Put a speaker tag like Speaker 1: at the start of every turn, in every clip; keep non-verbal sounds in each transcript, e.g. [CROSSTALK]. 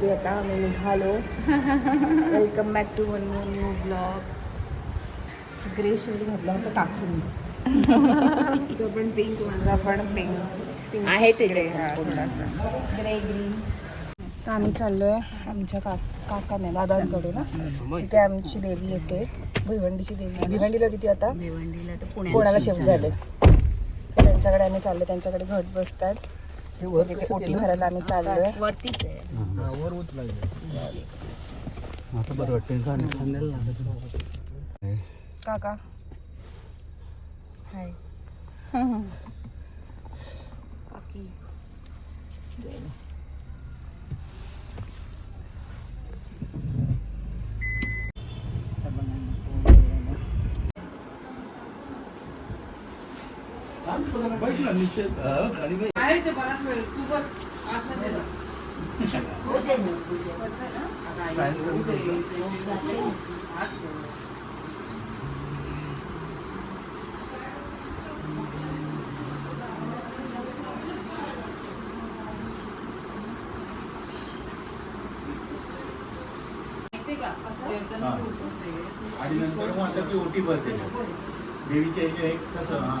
Speaker 1: Day आता आम्ही निघालो welcome back to one new blog grey shade घातला होता काकीने. जो [LAUGHS] पण पिंक माझा पण पिंक पिंक
Speaker 2: आहे
Speaker 1: थोडासा. ग्रे ग्रीन आम्ही चाललोय आमच्या का काकाने दादांकडे ना. तिथे आमची देवी येते. भिवंडीची देवी. भिवंडीला किती आता?
Speaker 2: भिवंडीला तर
Speaker 1: कोणाला शिफ्ट झाले So त्यांच्याकडे आम्ही चाललो त्यांच्याकडे घट बसतात. ओटी भरायला आम्ही चाललोय.
Speaker 2: वरतीच आहे.
Speaker 3: आता बरं वाटतं
Speaker 1: काका.
Speaker 3: आणि नंतर मग आता ती ओटी भरते. देवीच्या इथे एक कसं
Speaker 2: ते बाहेर
Speaker 3: आणि
Speaker 2: ते? हा,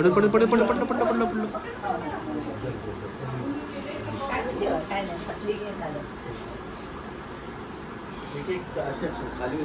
Speaker 3: पडलं पडलं पडलं पडलं पडलं पडलं
Speaker 2: पडलं पडलं काय
Speaker 3: खाली.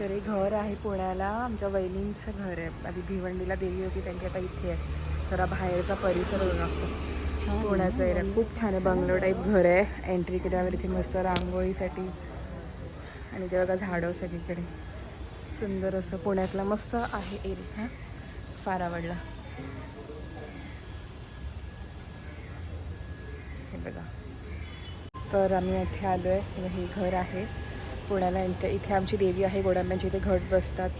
Speaker 1: तर हे घर आहे पुण्याला. आमच्या वहिनींचं घर आहे. आधी भिवंडीला देवी होती. त्यांची आता इथे आहे. जरा बाहेरचा परिसर बघा. पुण्याचा एरिया खूप छान आहे. बंगलो टाईप घर आहे. एंट्री केल्यावर इथे मस्त रांगोळीसाठी आणि ते बघा झाडं सगळीकडे. सुंदर असं पुण्यातला मस्त आहे एरिया हा? फार आवडला. हे बघा. तर आम्ही इथे आलो आहे हे घर आहे. पुण्याला इथे इथे आमची देवी आहे गोडांब्यांची म्हणजे इथे घट बसतात.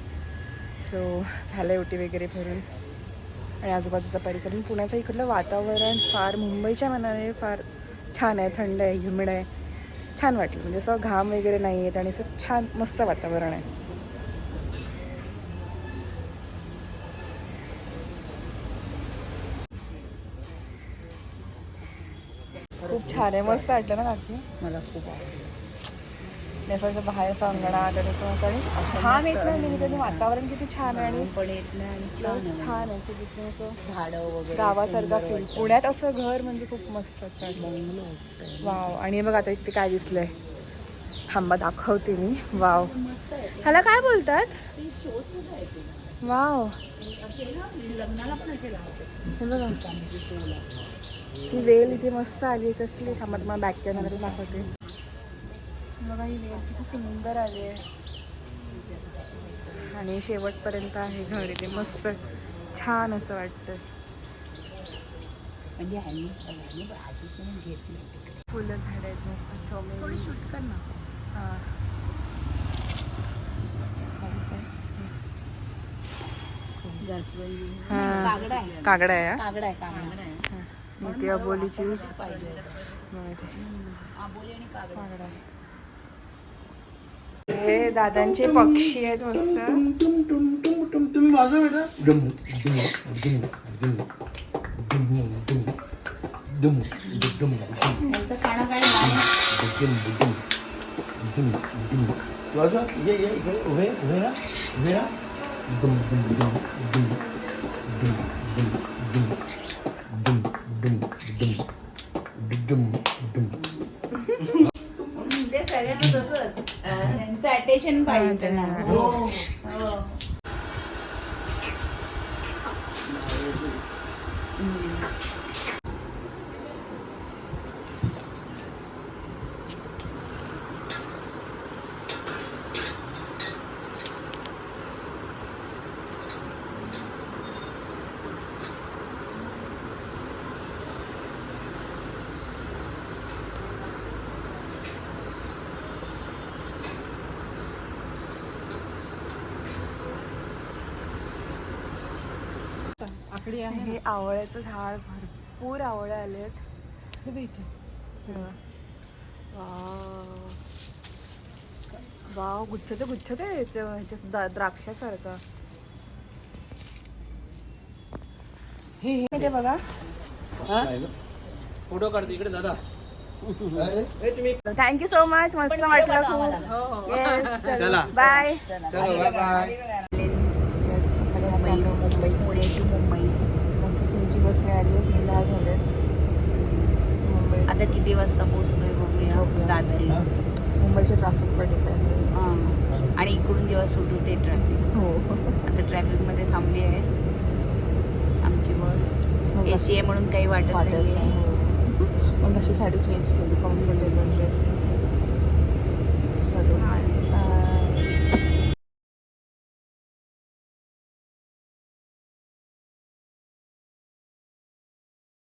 Speaker 1: सो झालं आहे ओटी वगैरे भरून. आणि आजूबाजूचा परिसर. आणि पुण्याचं इकडलं वातावरण फार मुंबईच्या मनाने फार छान आहे थंड आहे ह्युमिड आहे. छान वाटलं. म्हणजे असं घाम वगैरे नाही येत आणि असं छान मस्त वातावरण आहे. खूप छान आहे. मस्त वाटलं ना काकी?
Speaker 2: मला खूप आवडलं.
Speaker 1: नेसाचं बाहेरचं अंगणात आणि छान येत नाही. म्हणजे त्याचं वातावरण किती छान आहे आणि
Speaker 2: पण येत नाही छान आहे.
Speaker 1: की तिथे असं
Speaker 2: झाडं वगैरे
Speaker 1: गावासारखा फील. पुण्यात असं घर म्हणजे खूप मस्त. वाव. आणि हे बघ आता इथे काय दिसलंय? थांबा दाखवते मी. वाव. ह्याला काय बोलतात. वाव. हे बघा. ही वेल इथे मस्त आली कसली? थांबा तुम्हाला बॅक कॅमेरा दाखवते. बघा ही वेल किती सुंदर आली आहे. आणि शेवटपर्यंत आहे घर इथे मस्त छान असं वाटतं
Speaker 2: म्हणजे ह्यांनी आशिष घेत नाही तिकडे.
Speaker 1: फुलं झाड आहेत मस्त
Speaker 2: थोडी
Speaker 1: चोमेली
Speaker 2: शूट कर ना
Speaker 1: हां हां.
Speaker 2: कागडा आहे
Speaker 1: कागडा आहे हा?
Speaker 2: कागडा आहे. पाहिजे कागडा.
Speaker 1: कागडा आहे हे दादांचे पक्षी आहेत मस्त.
Speaker 3: टुम टुम टुम टुम टुम तुम्ही वाजवा बेटा डुम डुम डुम डुम डुम डुम डुम डुम डुम
Speaker 2: त्यांचं खाणं काय गाणं
Speaker 3: डुम डुम डुम डुम वाजवा ये ये इकडे. उभे उभे राहा उभे राहा.
Speaker 2: para, para entrenar.
Speaker 3: हे
Speaker 1: आवळ्याचं झाड भरपूर आवळे आलेत. वाव. वाव गुच्छ ते गुच्छ ते याचे- याचे दा- द्राक्षासारखं. ते बघा.
Speaker 4: फोटो काढतो इकडे दादा.
Speaker 1: थँक्यू सो मच मस्त वाटलं खूप. येस
Speaker 4: चला.
Speaker 1: बाय
Speaker 4: चलो bye bye
Speaker 1: yes Mumbai
Speaker 2: Pune to Mumbai
Speaker 1: bus मिळाली आहे तीन दहा झालेत. मुंबई
Speaker 2: आता किती वाजता पोहोचतोय बघूया
Speaker 1: बघूया.
Speaker 2: दादरला?
Speaker 1: मुंबईच्या ट्रॅफिकवर डिपेंड
Speaker 2: हां. आणि इकडून जेव्हा सुटू ते ट्रॅफिक
Speaker 1: हो.
Speaker 2: आता ट्रॅफिकमध्ये थांबली आहे. आमची बस.
Speaker 1: मग
Speaker 2: ए सी आहे म्हणून काही वाटत
Speaker 1: नाही हो. मग अशी साडी चेंज केली कम्फर्टेबल ड्रेस